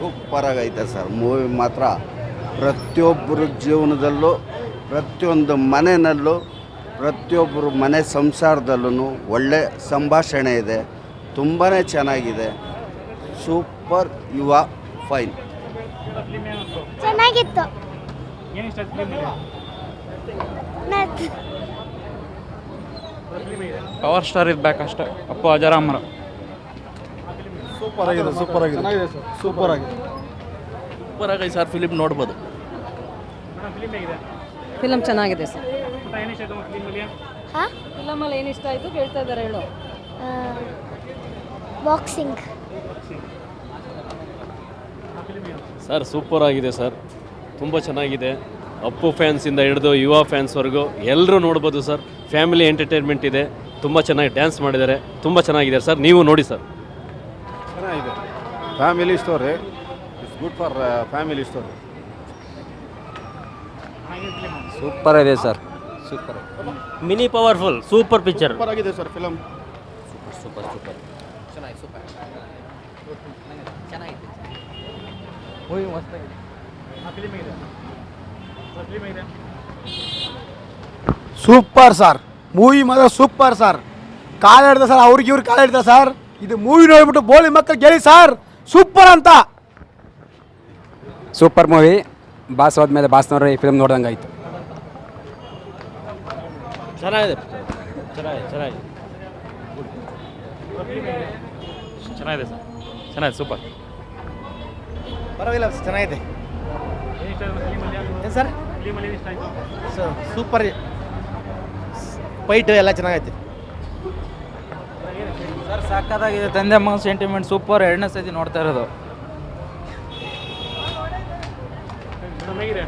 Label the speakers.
Speaker 1: ಸೂಪರಾಗಿ ಆಗೈತೆ sir. Movie ಮಾತ್ರ ಪ್ರತಿಯೊಬ್ಬರ ಜೀವನದಲ್ಲೂ ಪ್ರತಿಯೊಂದು ಮನೆಯಲ್ಲೂ ಪ್ರತಿಯೊಬ್ಬರು ಮನೆ ಸಂಸಾರದಲ್ಲೂ ಒಳ್ಳೆ ಸಂಭಾಷಣೆ ಇದೆ. ತುಂಬಾ ಚೆನ್ನಾಗಿದೆ. ಸೂಪರ್ ಯುವ ಫೈನ್.
Speaker 2: ಚೆನ್ನಾಗಿತ್ತು.
Speaker 3: ಏನು ಇಷ್ಟ ಆಯ್ತು ಫಿಲ್ಮ್
Speaker 2: ಮತ್ತೆ
Speaker 4: ಪವರ್ ಸ್ಟಾರ್ ಇರ್ಬೇಕು ಅಷ್ಟೇ. ಅಪ್ಪು ಅಜರಾಮರ.
Speaker 5: ಸೂಪರ್ ಆಗಿದೆ ಸೂಪರ್ ಆಗಿದೆ. ಸೂಪರ್ ಆಗಿದೆ.
Speaker 6: ಸೂಪರ್ ಆಗೈತೆ ಸರ್ ಫಿಲಿಮ್ ನೋಡ್ಬೋದು.
Speaker 3: ಫಿಲ್ಮ್
Speaker 7: ಚೆನ್ನಾಗಿದೆ ಸರ್
Speaker 3: ಫಿಲ್ಮಲ್ಲಿ
Speaker 7: ಏನು ಇಷ್ಟ ಆಯಿತು ಕೇಳ್ತಾ ಇದ್ದಾರೆ ಹೇಳು.
Speaker 2: ಬಾಕ್ಸಿಂಗ್
Speaker 8: ಸರ್ ಸೂಪರ್ ಆಗಿದೆ ಸರ್ ತುಂಬ ಚೆನ್ನಾಗಿದೆ. ಅಪ್ಪು ಫ್ಯಾನ್ಸಿಂದ ಹಿಡಿದು ಯುವ ಫ್ಯಾನ್ಸ್ವರೆಗೂ ಎಲ್ಲರೂ ನೋಡ್ಬೋದು ಸರ್ ಫ್ಯಾಮಿಲಿ ಎಂಟರ್ಟೈನ್ಮೆಂಟ್ ಇದೆ. ತುಂಬ ಚೆನ್ನಾಗಿ ಡ್ಯಾನ್ಸ್ ಮಾಡಿದ್ದಾರೆ. ತುಂಬ ಚೆನ್ನಾಗಿದೆ ಸರ್ ನೀವು ನೋಡಿ sir
Speaker 5: family story it's good for family story
Speaker 4: super ಇದೆ sir super
Speaker 6: mini powerful super picture
Speaker 5: super ಆಗಿದೆ sir film
Speaker 4: super super
Speaker 3: film ಹೇಗಿದೆ? ಫಿಲ್ಮ್ ಹೇಗಿದೆ?
Speaker 5: ಸೂಪರ್ ಸರ್ ಮೂವಿ ಮಾತ್ರ ಸೂಪರ್ ಸರ್ ಕಾಲ ಹಿಡ್ದ ಸರ್ ಅವ್ರಿಗೆ ಇವ್ರಿಗೆ ಕಾಲ ಹಿಡ್ದ ಸರ್ ಇದು ಮೂವಿ ನೋಡ್ಬಿಟ್ಟು ಬೋಳಿ ಮಕ್ಕಳು ಗೆಳಿ ಸರ್ ಸೂಪರ್ ಅಂತ.
Speaker 4: ಸೂಪರ್ ಮೂವಿ ಬಾಸ್ ಹೋದ್ಮೇಲೆ ಬಾಸ್ನವ್ರು ಈ ಫಿಲ್ಮ್ ನೋಡ್ದಂಗೆ ಆಯಿತು.
Speaker 6: ಚೆನ್ನಾಗಿದೆ. ಚೆನ್ನಾಗಿದೆ ಚೆನ್ನಾಗಿದೆ.
Speaker 4: ಚೆನ್ನಾಗಿದೆ ಸರ್. ಚೆನ್ನಾಗಿದೆ ಸೂಪರ್
Speaker 5: ಪರವಾಗಿಲ್ಲ ಸರ್
Speaker 3: ಚೆನ್ನಾಗಿದೆ. ಏನು ಸರ್?
Speaker 5: ಸೂಪರ್ ಫೈಟ್ ಎಲ್ಲ ಚೆನ್ನಾಗೈತೆ.
Speaker 4: ಸರ್ ಸಾಕಾಗಿದೆ ತಂದೆ ಮಗ ಸೆಂಟಿಮೆಂಟ್ ಸೂಪರ್ ಎರಡನೇ ಸತಿ ನೋಡ್ತಾ ಇರೋದು.
Speaker 3: ಮೇಡಮ್ ಹೇಗಿದೆ?